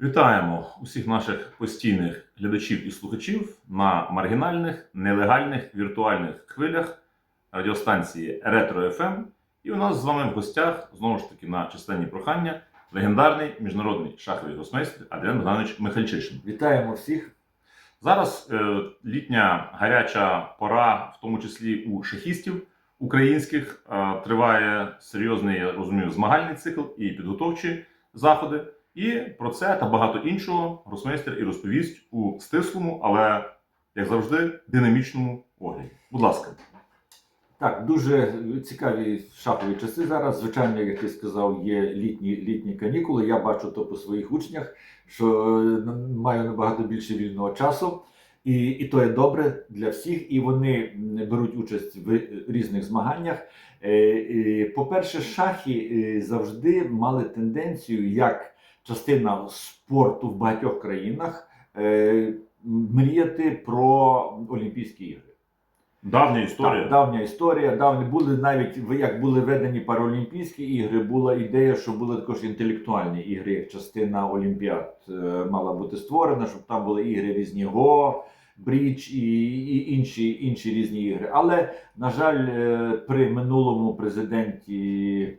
Вітаємо усіх наших постійних глядачів і слухачів на маргінальних, нелегальних віртуальних хвилях радіостанції Ретро ФМ. І у нас з вами в гостях знову ж таки на численні прохання легендарний міжнародний шаховий гросмейстер Адріан Богданович Михальчишин. Вітаємо всіх. Зараз е, літня гаряча пора, в тому числі у шахістів українських, е, триває серйозний, я розумію, змагальний цикл і підготовчі заходи. І про це та багато іншого гросмейстер і розповість у стислому, але як завжди, динамічному огляді. Будь ласка, Так, дуже цікаві шахові часи зараз. Звичайно, як ти сказав, є літні, літні канікули. Я бачу то по своїх учнях, що е, маю набагато більше вільного часу. І, і то є добре для всіх, і вони беруть участь в різних змаганнях. Е, По-перше, шахи е, завжди мали тенденцію як частина спорту в багатьох країнах е, мріяти про Олімпійські ігри. давня історія. Так, давня історія. Давні були навіть як були введені Паралімпійські ігри, була ідея, що були також інтелектуальні ігри, як частина Олімпіад е, мала бути створена, щоб там були ігри різні Го, Брідж і, і інші, інші різні ігри. Але, на жаль, е, при минулому президенті.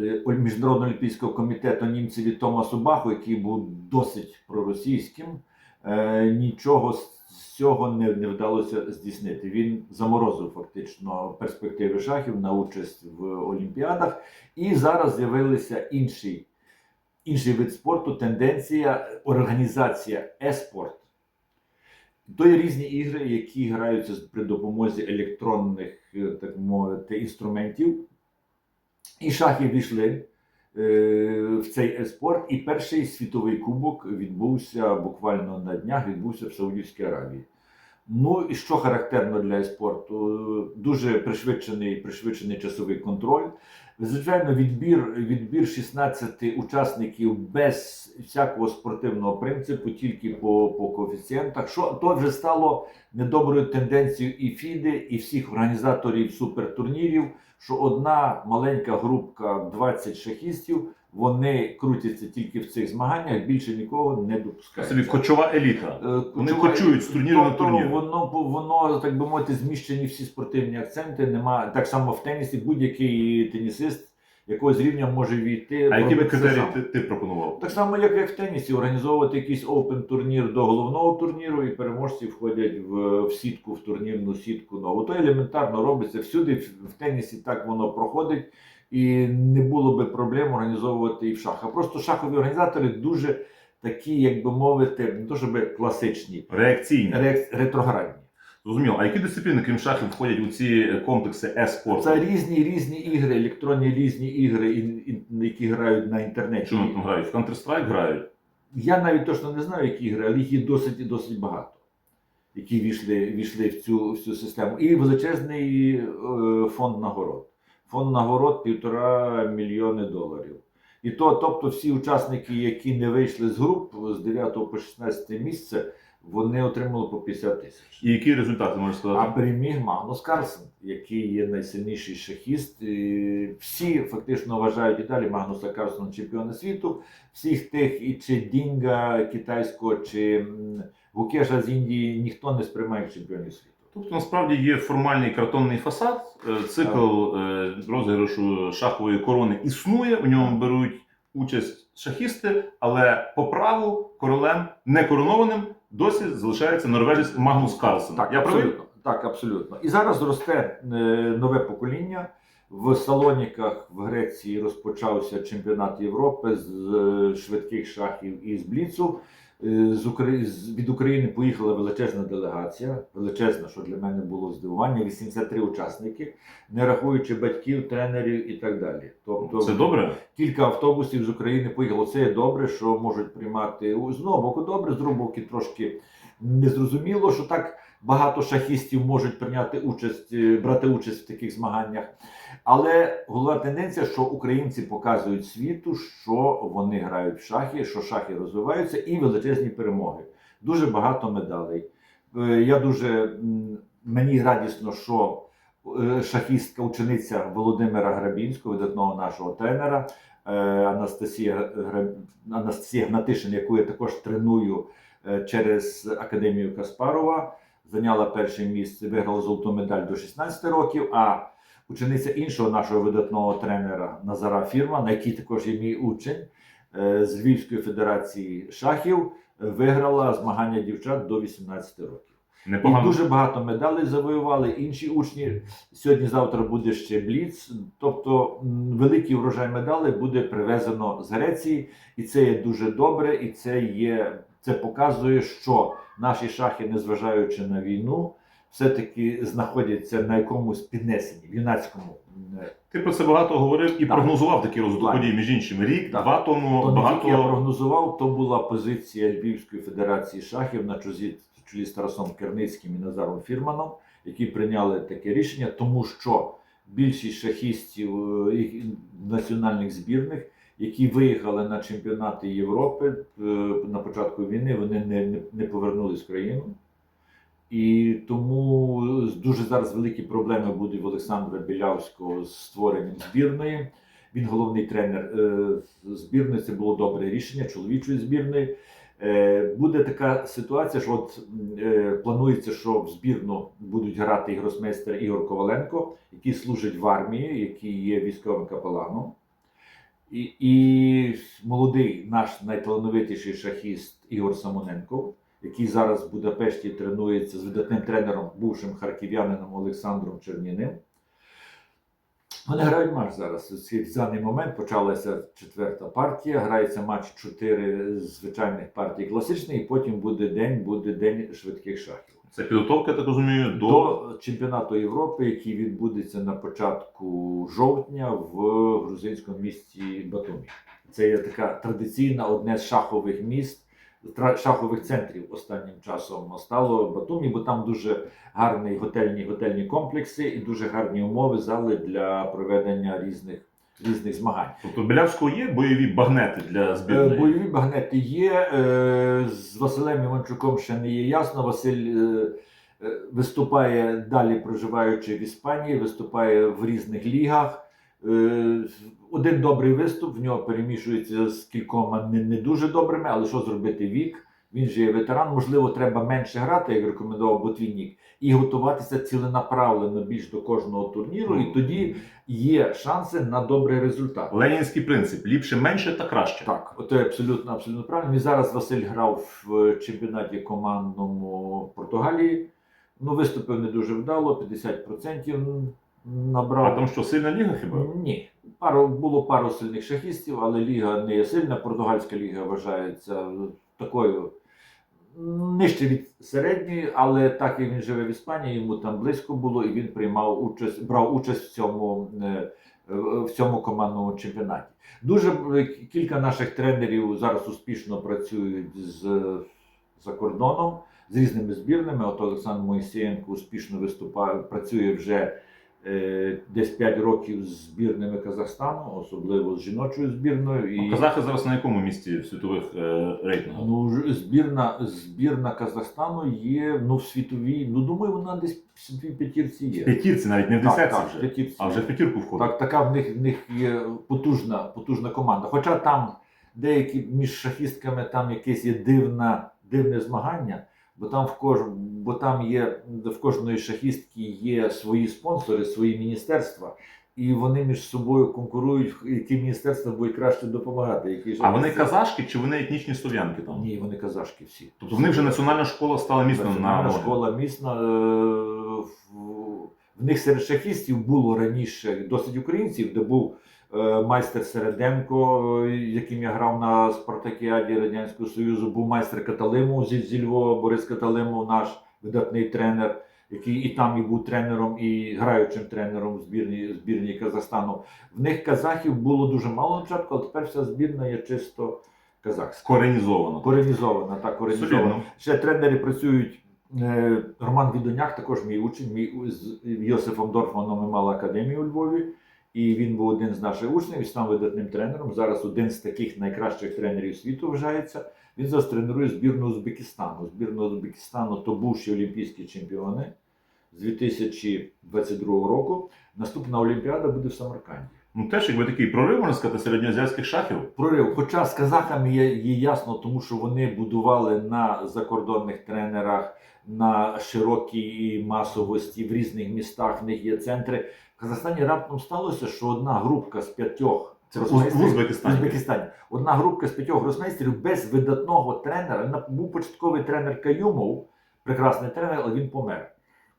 Е, Міжнародного олімпійського комітету німцеві Томасу Баху, який був досить проросійським, е, нічого з цього не, не вдалося здійснити. Він заморозив фактично перспективи шахів на участь в Олімпіадах, і зараз з'явилися інший, інший вид спорту, тенденція, організація е-спорт. То є різні ігри, які граються при допомозі електронних, е, так мовити, інструментів. І шахи війшли е, в цей еспорт. І перший світовий кубок відбувся буквально на днях, відбувся в Саудівській Аравії. Ну і що характерно для еспорту? Дуже пришвидшений, пришвидшений часовий контроль. Звичайно, відбір, відбір 16 учасників без всякого спортивного принципу, тільки по, по коефіцієнтах. Що то вже стало недоброю тенденцією і ФІДи, і всіх організаторів супертурнірів, що одна маленька групка 20 шахістів, вони крутяться тільки в цих змаганнях, більше нікого не допускають. собі кочова еліта. Е, Вони кочова- кочують з турніру на Тобто турнір. Воно, воно, так би мовити, зміщені всі спортивні акценти. Нема так само в тенісі, будь-який тенісист якогось рівня може війти. А які би робити це критерії сам. ти, ти пропонував? Так само, як, як в тенісі, організовувати якийсь open турнір до головного турніру, і переможці входять в, в сітку, в турнірну сітку нову. То елементарно робиться всюди. В, в тенісі так воно проходить, і не було би проблем організовувати і в шахах. Просто шахові організатори дуже такі, як би мовити, не то щоб класичні, Реакційні. ре- ретроградні. Зрозуміло. А які дисципліни, крім шахів, входять у ці комплекси е-спорту? Це різні різні ігри, електронні різні ігри, які грають на інтернеті. Що там грають? В Counter-Strike грають? Я навіть точно не знаю, які ігри, але їх є досить і досить багато, які війшли, війшли в, цю, в цю систему. І величезний е, фонд нагород. Фонд нагород півтора мільйони доларів. І то, тобто, всі учасники, які не вийшли з груп з 9 по 16 місце, вони отримали по 50 тисяч. І які результати можеш А сказати? переміг Магнус Карлсен, який є найсильніший шахіст. І Всі фактично вважають і далі Магнуса Карлсена чемпіона світу. Всіх тих, і чи Дінга китайського, чи Гукеша з Індії, ніхто не сприймає чемпіонів світу. Тобто насправді є формальний картонний фасад, е, цикл е, розіграшу шахової корони існує, у ньому беруть участь шахісти, але по праву королем некоронованим досі залишається норвежець Магнус Карлсен. Я правий? абсолютно. Так, абсолютно. І зараз росте е, нове покоління. В Салоніках в Греції розпочався чемпіонат Європи з швидких шахів і з Бліцу. Е, З Украї... Від України поїхала величезна делегація, величезна, що для мене було здивування, 83 учасники, не рахуючи батьків, тренерів і так далі. Тобто Це добре. кілька автобусів з України поїхало. Це є добре, що можуть приймати з одного боку добре, з боку трошки незрозуміло, що так багато шахістів можуть прийняти участь, е, брати участь в таких змаганнях. Але головна тенденція, що українці показують світу, що вони грають в шахи, що шахи розвиваються, і величезні перемоги. Дуже багато медалей. Е, Я дуже мені радісно, що шахістка, учениця Володимира Грабінського, видатного нашого тренера. е, Анастасія, Анастасія Гнатишин, яку я також треную е, через Академію Каспарова. Зайняла перше місце, виграла золоту медаль до 16 років. А учениця іншого нашого видатного тренера Назара Фірма, на який також є мій учень е, з Львівської федерації шахів, е, виграла змагання дівчат до 18 років. І Непогано. дуже багато медалей завоювали. Інші учні сьогодні-завтра буде ще бліц. Тобто великий врожай медалей буде привезено з Греції, і це є дуже добре. І це є це показує, що наші шахи, незважаючи на війну, все-таки знаходяться на якомусь піднесенні, в юнацькому. Ти про це багато говорив і Так. прогнозував такий розвиток Так. між іншим. Рік, Так. два тому То тільки я прогнозував, то була позиція Львівської федерації шахів на чолі, чолі з Тарасом Керницьким і Назаром Фірманом, які прийняли таке рішення, тому що більшість шахістів е, національних збірних, які виїхали на чемпіонати Європи е, на початку війни, вони не, не, повернулись в країну. І тому дуже зараз великі проблеми будуть в Олександра Білявського з створенням збірної. Він головний тренер е, збірної. Це було добре рішення чоловічої збірної. Е, буде така ситуація, що от е, планується, що в збірну будуть грати гросмейстер Ігор Коваленко, який служить в армії, який є військовим капеланом. І, і молодий наш найталановитіший шахіст Ігор Самоненко, який зараз в Будапешті тренується з видатним тренером, бувшим харків'янином Олександром Черніним. Вони грають матч зараз. В даний момент почалася четверта партія. Грається матч 4 з звичайних партій класичних, і потім буде день, буде день швидких шахів. Це підготовка, так розумію, до, До чемпіонату Європи, який відбудеться на початку жовтня в грузинському місті Батумі. Це є така традиційна одне з шахових міст, шахових центрів останнім часом стало Батумі, бо там дуже гарні готельні готельні комплекси і дуже гарні умови, зали для проведення різних різних змагань. Тобто Білявського є бойові багнети для Е, збірної. Бойові багнети є. е, З Василем Іванчуком ще не є ясно. Василь е, виступає далі, проживаючи в Іспанії, виступає в різних лігах. Е, Один добрий виступ, в нього перемішується з кількома не, не дуже добрими, але що зробити вік? Він же є ветеран, можливо, треба менше грати, як рекомендував Ботвіннік, і готуватися ціленаправлено більш до кожного турніру, і тоді є шанси на добрий результат. Ленінський принцип: ліпше менше та краще. Так, ото абсолютно абсолютно правильно. І зараз Василь грав в чемпіонаті командному Португалії. Ну, виступив не дуже вдало, 50% набрав. А там що, сильна ліга хіба? Ні. Пару, було пару сильних шахістів, але ліга не є сильна. Португальська ліга вважається такою нижче від середньої, але так як він живе в Іспанії, йому там близько було, і він приймав участь, брав участь в цьому, е, в цьому командному чемпіонаті. Дуже е, кілька наших тренерів зараз успішно працюють з за кордоном з різними збірними. От Олександр Моїсеєнко успішно виступає, працює вже е, десь 5 років з збірними Казахстану, особливо з жіночою збірною. Ну, Казахи зараз на якому місці в світових е, рейтингах? Ну, збірна, збірна Казахстану є ну, в світовій. Ну, думаю, вона десь в світовій п'ятірці В є. п'ятірці, навіть не в десятці так, в вже. п'ятірці. А вже в п'ятірку входить. Так, така в них, в них є потужна, потужна команда. Хоча там деякі між шахістками там якесь є дивна, дивне змагання, бо там в кож, бо там є в кожної шахістки є свої спонсори, свої міністерства, і вони між собою конкурують, які міністерства будуть краще допомагати. Які А вони казашки чи вони етнічні слов'янки там? Ні, вони казашки всі. Тобто в них вже національна школа стала міцно на Національна ноги. школа міцна. е, в- В них серед шахістів було раніше досить українців, де був майстер Середенко, е, яким я грав на Спартакіаді Радянського Союзу, був майстер Каталимов зі, зі Львова, Борис Каталимов, наш видатний тренер, який і там і був тренером, і граючим тренером збірні, збірні Казахстану. В них казахів було дуже мало початку, але тепер вся збірна є чисто казахська. Коренізовано. Коренізована, так, коренізована. Солідно. Ще тренери працюють. е, Роман Відоняк, також мій учень, мій з Йосифом Дорфманом ми мали академію у Львові. І він був один з наших учнів і став видатним тренером. Зараз один з таких найкращих тренерів світу вважається. Він зараз тренує збірну Узбекистану. Збірну Узбекистану то бувші олімпійські чемпіони. з 2022 року. Наступна Олімпіада буде в Самарканді. Ну теж якби такий прорив, можна сказати, середньоазіатських шахів. Прорив. Хоча з казахами є, є ясно, тому що вони будували на закордонних тренерах, на широкій масовості в різних містах. В них є центри. В Казахстані раптом сталося, що одна групка з п'ятьох гросмейстерів- Узбекистані. Узбекистані. Одна групка з п'ятьох гросмейстерів без видатного тренера. Був початковий тренер Каюмов, прекрасний тренер, але він помер,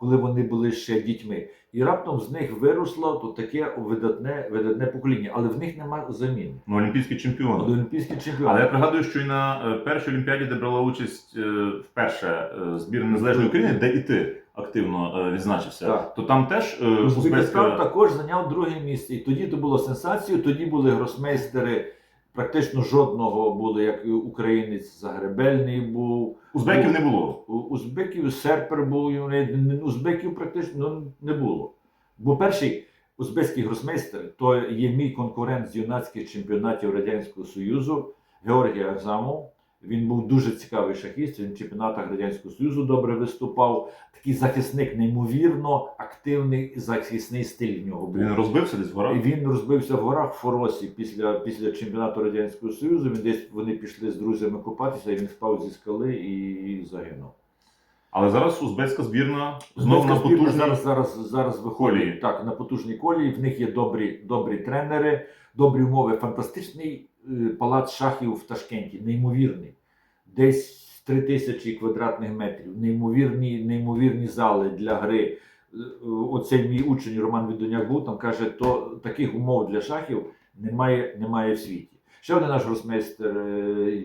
коли вони були ще дітьми. І раптом з них виросло то таке видатне, видатне покоління, але в них немає заміни. Ну, олімпійські чемпіони. Олімпійські чемпіони. Але я пригадую, що і на е, першій олімпіаді, де брала участь е, вперше е, збірна незалежної України, де і ти активно відзначився, Так. то там теж Узбекистан також зайняв друге місце. І тоді то було сенсацією. Тоді були гросмейстери. Практично жодного було, як і українець Загребельний був. узбеків не було. У узбеків серпер був, узбеків практично ну, не було. Бо перший узбекський гросмейстер то є мій конкурент з юнацьких чемпіонатів Радянського Союзу Георгій Агзамов. Він був дуже цікавий шахіст, він в чемпіонатах Радянського Союзу добре виступав. Такий захисник, неймовірно активний захисний стиль в нього був. Він розбився десь в горах. І Він розбився в горах в Форосі після, після чемпіонату Радянського Союзу. Він десь вони пішли з друзями купатися, і він впав зі скали і загинув. Але зараз узбецька збірна знову на потужній зараз, зараз, зараз виходить колії. так на потужній колії. В них є добрі, добрі тренери, добрі умови. Фантастичний палац шахів в Ташкенті, неймовірний. Десь 3 тисячі квадратних метрів, неймовірні, неймовірні зали для гри. Е, Оцей мій учень Роман Відоняк був там каже, то таких умов для шахів немає, немає в світі. Ще один наш гросмейстер е,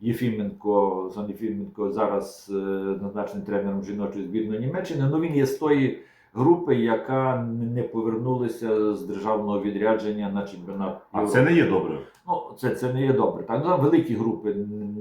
Єфіменко, Сан Єфіменко зараз е, назначений тренером жіночої збірної Німеччини. Ну він є з тої групи, яка не повернулася з державного відрядження на чемпіонат. А це не є добре. Ну, це, це не є добре. Так, ну, там великі групи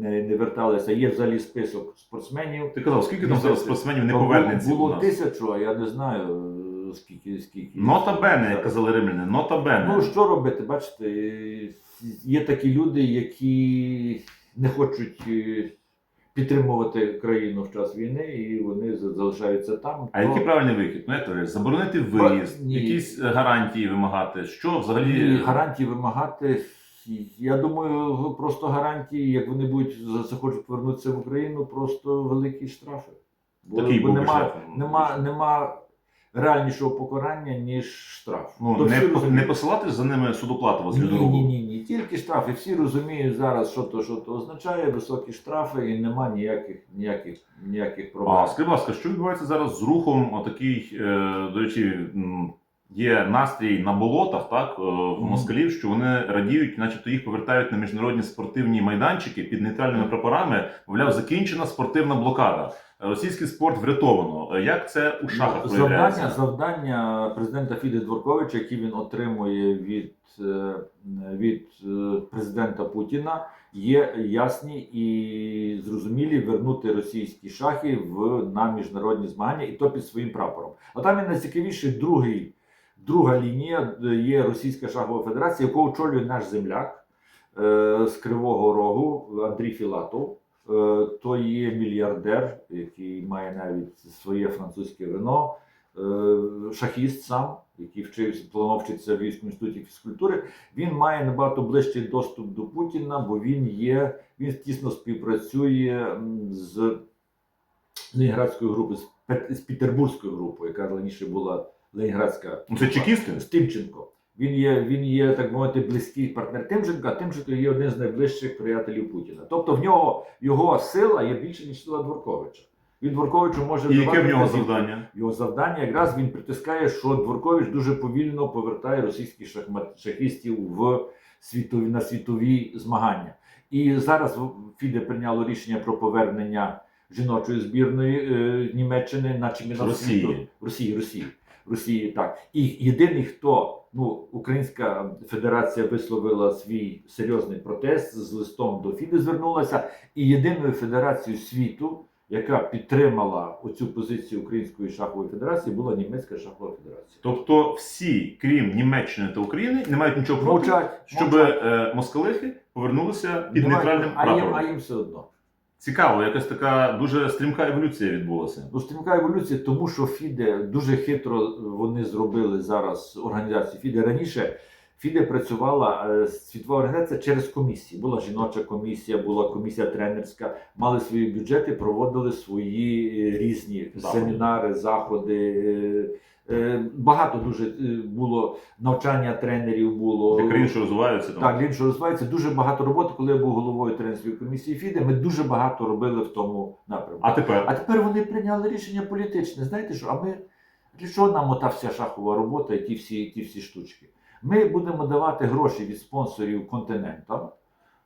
не, не верталися. Є взагалі список спортсменів. Ти казав, скільки там зараз спортсменів не повернеться Було тисячу, а я не знаю скільки. скільки. Нота бене, як казали римляни, нота бене. Ну що робити? Бачите, є такі люди, які не хочуть е, підтримувати країну в час війни, і вони за- залишаються там. А То- який правильний вихід? Ну, ти заборонити виїзд, Ні. якісь гарантії вимагати. Що взагалі Ні, гарантії вимагати. Я думаю, просто гарантії, як вони будуть за- захочуть повернутися в Україну, просто великі штрафи. Бо, Такий бо був би нема, штраф. нема, нема реальнішого покарання, ніж штраф. ну, То не, всі по- розуміють. не посилати за ними судоплату з Ні, ні, ні, ні. Тільки штрафи. Всі розуміють зараз, що то, що то означає, високі штрафи, і нема ніяких, ніяких, ніяких проблем. А скажи, будь ласка, що відбувається зараз з рухом? Отакий, е, до речі, м, є настрій на болотах, так е, в москалів, що вони радіють, начебто їх повертають на міжнародні спортивні майданчики під нейтральними прапорами. Мовляв, закінчена спортивна блокада. Російський спорт врятовано. Як це у шахах Ну, завдання, проявляється? завдання президента Фіди Дворковича, які він отримує від, е, від е, президента Путіна, є ясні і зрозумілі вернути російські шахи в на міжнародні змагання, і то під своїм прапором. А там і найцікавіше другий, друга лінія е, є Російська шахова федерація, яку очолює наш земляк е, з Кривого Рогу Андрій Філатов. Е, то є мільярдер, який має навіть своє французьке вино, шахіст сам, який вчився, планував вчитися в Львівському інституті фізкультури. Він має набагато ближчий доступ до Путіна, бо він є, він тісно співпрацює з Ленінградською групою, з Петербурзькою групою, яка раніше була Ленінградська. Ну, Це чекісти? З Тимченко. Він є, він є, так мовити, близький партнер Тимченка, а Тимченко є один з найближчих приятелів Путіна. Тобто в нього його сила є більше, ніж сила Дворковича. Він Дворковичу може І яке в нього вказівки. завдання? Його завдання якраз він притискає, що Дворкович дуже повільно повертає російських шахмат шахістів в світові на світові змагання. І зараз Фіде прийняло рішення про повернення жіночої збірної е, Німеччини на чемпіонат світу в Росії, Росії. Росії так. І єдиний, хто ну, Українська Федерація висловила свій серйозний протест з листом до Фіди звернулася, і єдиною федерацією світу, яка підтримала оцю позицію Української шахової федерації, була німецька шахова федерація. Тобто всі, крім Німеччини та України, не мають нічого проти, Мовчать, щоб мовчать. е, москалихи повернулися під Немає- нейтральним а їм, а їм все одно. Цікаво, якась така дуже стрімка еволюція відбулася. Ну, стрімка еволюція, тому що ФІДЕ дуже хитро вони зробили зараз організацію ФІДЕ. Раніше ФІДЕ працювала е, світова організація через комісії. Була жіноча комісія, була комісія тренерська, мали свої бюджети, проводили свої е, різні Заходи. семінари, заходи. е, е, Багато дуже е, було навчання тренерів було. Що розвиваються там. Так, він що розвивається дуже багато роботи. Коли я був головою тренерської комісії ФІДЕ, ми дуже багато робили в тому напрямку. А тепер А тепер вони прийняли рішення політичне. Знаєте що? А ми для чого нам ота вся шахова робота і ті всі, ті всі штучки? Ми будемо давати гроші від спонсорів континентам,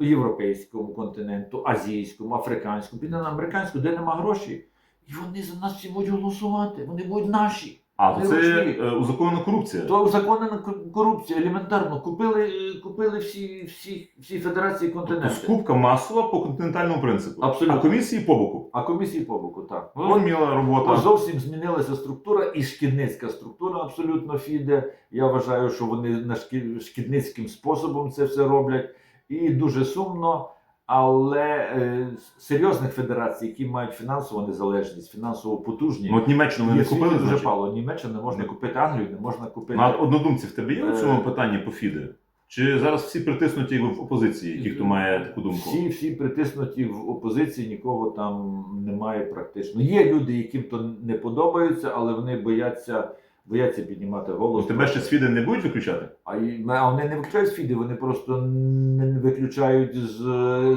європейському континенту, азійському, африканському, південноамериканському, де нема грошей. І вони за нас всі будуть голосувати. Вони будуть наші. А то це е, узаконена корупція. То узаконена кор- корупція елементарно. Купили, е, купили всі, всі, всі федерації Тобто континенту. скупка масова по континентальному принципу. Абсолютно. А комісії по боку. А комісії по боку, так. Зрозуміла робота. Зовсім змінилася структура і шкідницька структура абсолютно фіде. Я вважаю, що вони на шкі- шкідницьким способом це все роблять. І дуже сумно. Але е, серйозних федерацій, які мають фінансову незалежність, фінансово потужні, Ну, от Німеччину вони не купили, дуже значить? мало. Німеччину не можна купити, Англію не можна купити. Ну, а однодумці в тебе є у Е, цьому питанні по ФІДе? Чи зараз всі притиснуті в опозиції, ті, хто має таку думку? Всі, всі притиснуті в опозиції, нікого там немає практично. Є люди, яким то не подобається, але вони бояться, бояться піднімати голос. тебе ще з не будуть виключати? А, й- а вони не виключають з фіди, вони просто не виключають з,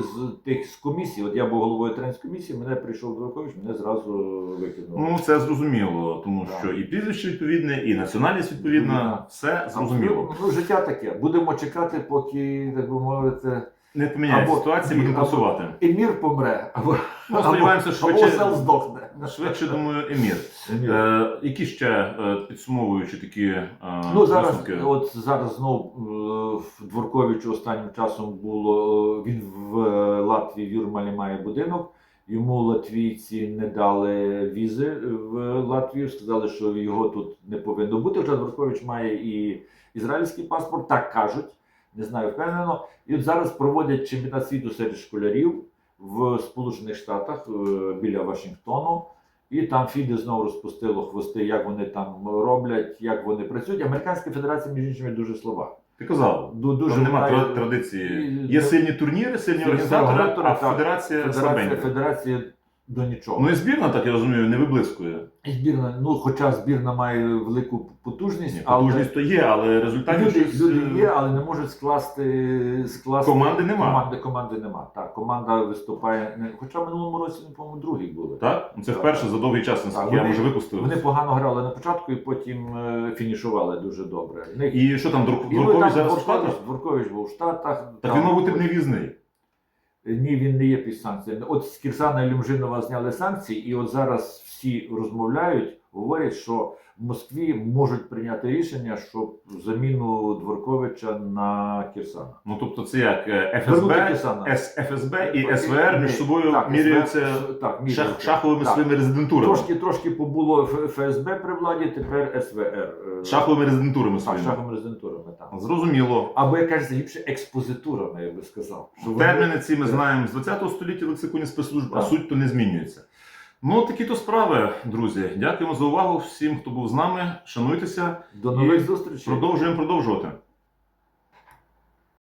з тих з комісій. От я був головою тренерської мене прийшов Дворкович, мене зразу викинув. Ну, це зрозуміло, тому Так. що і прізвище відповідне, і національність відповідна, Так. все зрозуміло. Ну, життя таке. Будемо чекати, поки, так би мовити, Не поміняється Або- ситуація, ні, будемо або- працювати. Емір помре, або, Ну, сподіваємося, або, швидше- сел здохне. Швидше, думаю, Емір. Е, які ще е, підсумовуючи такі е, Ну зараз, висновки? от зараз знов е, в Дворковичу останнім часом було е, він в е, Латвії в Юрмалі має будинок. Йому латвійці не дали візи в Латвію, сказали, що його тут не повинно бути. Хоча Дворкович має і ізраїльський паспорт, так кажуть. Не знаю впевнено. І от зараз проводять чемпіонат світу серед школярів в Сполучених Штатах е, біля Вашингтону. І там Фіде знову розпустило хвости, як вони там роблять, як вони працюють. Американська федерація, між іншими, дуже слова. Ти казав, Дуже там нема має- традиції. Є сильні турніри, сильні організатори, організатори, а федерація федерація, слабенька. федерація до нічого. Ну і збірна, так я розумію, не виблискує. І збірна, ну хоча збірна має велику потужність, Ні, але Потужність то є, але результатів люди, щось, люди е, є, але не можуть скласти, скласти Команди нема. Команди, команди нема. Так, команда виступає. не- Хоча в минулому році, вони, по-моєму, другі були. Так? Ну, Це Так, вперше за довгий час, наскільки я вони- може випустив. Вони погано грали на початку і потім е, фінішували дуже добре. В них- І що там, Дур- І ну, Дуркович там зараз в Дворкович, Штатах? Дворкович був в Штатах. Так там- він, мабуть, не в'їзний. Ні, він не є під санкціями. От з Кірсана Люмжинова зняли санкції, і от зараз всі розмовляють, говорять, що в Москві можуть прийняти рішення, щоб заміну Дворковича на Кірсана. Ну тобто це як е, ФСБ. С- ФСБ і СВР між собою так, міряються так, шах- шаховими Так. своїми резидентурами. Трошки, трошки побуло ФСБ при владі, тепер СВР. е, Шаховими резидентурами Так, своїми. шаховими резидентурами. Так. Зрозуміло. Або як кажеться, ліпше експозитурами, я би сказав. Що вони- Терміни ці ми знаємо з 20 століття в лексиконі спецслужб, а суть то не змінюється. Ну, такі то справи, друзі. Дякуємо за увагу всім, хто був з нами. Шануйтеся. До нових зустрічей. Продовжуємо продовжувати.